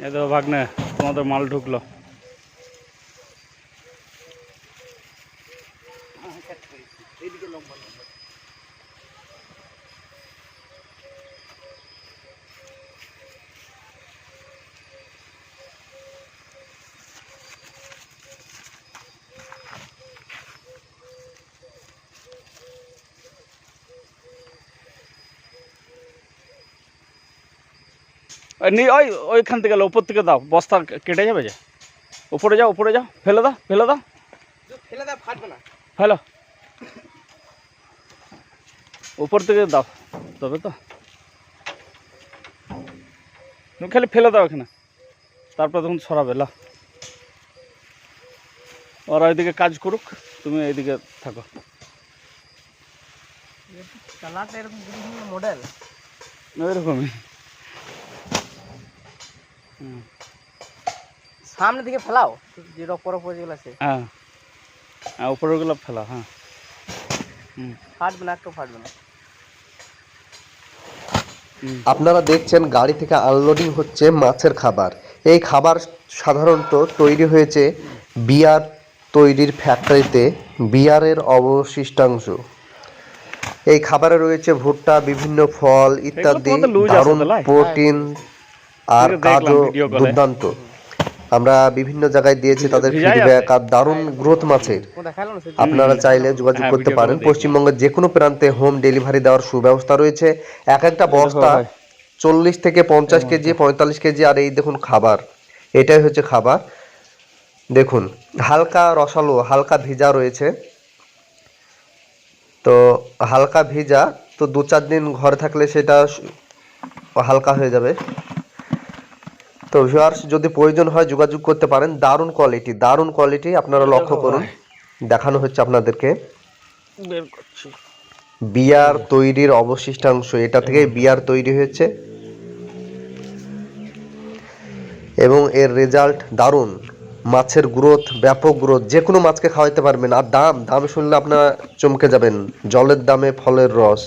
এ ভাগ্নে তোমাদের মাল ঢুকলো। ওই নি- ওই ওইখান থেকে গেলে উপর থেকে দাও বস্তা কেটে যাবে যে। উপরে যাও উপরে যাও ফেলে দাও ফেলে দাও। ফেলে দেয় ফাটবে না। ফেলো। উপর থেকে দাও তবে তো। খালি ফেলে দাও এখানে। তারপর তখন সরাবে লা। ওরা ওইদিকে কাজ করুক তুমি এইদিকে থাকো। মডেল ওইরকমই হুম, সামনের দিকে ফেলাও যেটা পর পর যেগুলো আছে। হ্যাঁ। হ্যাঁ উপরেগুলো ফেলা হ্যাঁ। হুম। ফাটবে না একটু ফাটবে না। আপনারা দেখছেন গাড়ি থেকে আনলোডিং হচ্ছে মাছের খাবার। এই খাবার সাধারণত তৈরি হয়েছে বিয়ার তৈরির ফ্যাক্টরিতে বিয়ারের অবশিষ্টাংশ। এই খাবারে রয়েছে ভুট্টা বিভিন্ন ফল ইত্যাদি দারুণ প্রোটিন আর কাজও দুর্দান্ত। আমরা বিভিন্ন জায়গায় দিয়েছি তাদের ফিডব্যাক আর দারুণ গ্রোথ মাছের। আপনারা চাইলে যোগাযোগ হ্যাঁ, করতে পারেন। পশ্চিমবঙ্গের যে কোনো প্রান্তে হোম ডেলিভারি দেওয়ার সুব্যবস্থা রয়েছে। এক একটা বস্তা চল্লিশ থেকে পঞ্চাশ কেজি পঁয়তাল্লিশ কেজি আর এই দেখুন খাবার। এটাই হচ্ছে খাবার। দেখুন হালকা রসালো হালকা ভিজা রয়েছে। তো হালকা ভিজা তো দু চার দিন ঘরে থাকলে সেটা হালকা হয়ে যাবে। তো ভিউয়ার্স যদি প্রয়োজন হয় যোগাযোগ করতে পারেন। দারুণ কোয়ালিটি দারুণ কোয়ালিটি আপনারা লক্ষ্য করুন। দেখানো হচ্ছে আপনাদেরকে। বিয়ার তৈরির অবশিষ্টাংশ এটা থেকে বিয়ার তৈরি হয়েছে। এবং এর রেজাল্ট দারুণ। মাছের গ্রোথ ব্যাপক গ্রোথ যে কোনো মাছকে খাওয়াইতে পারবেন। আর দাম দাম শুনলে আপনারা চমকে যাবেন। জলের দামে ফলের রস।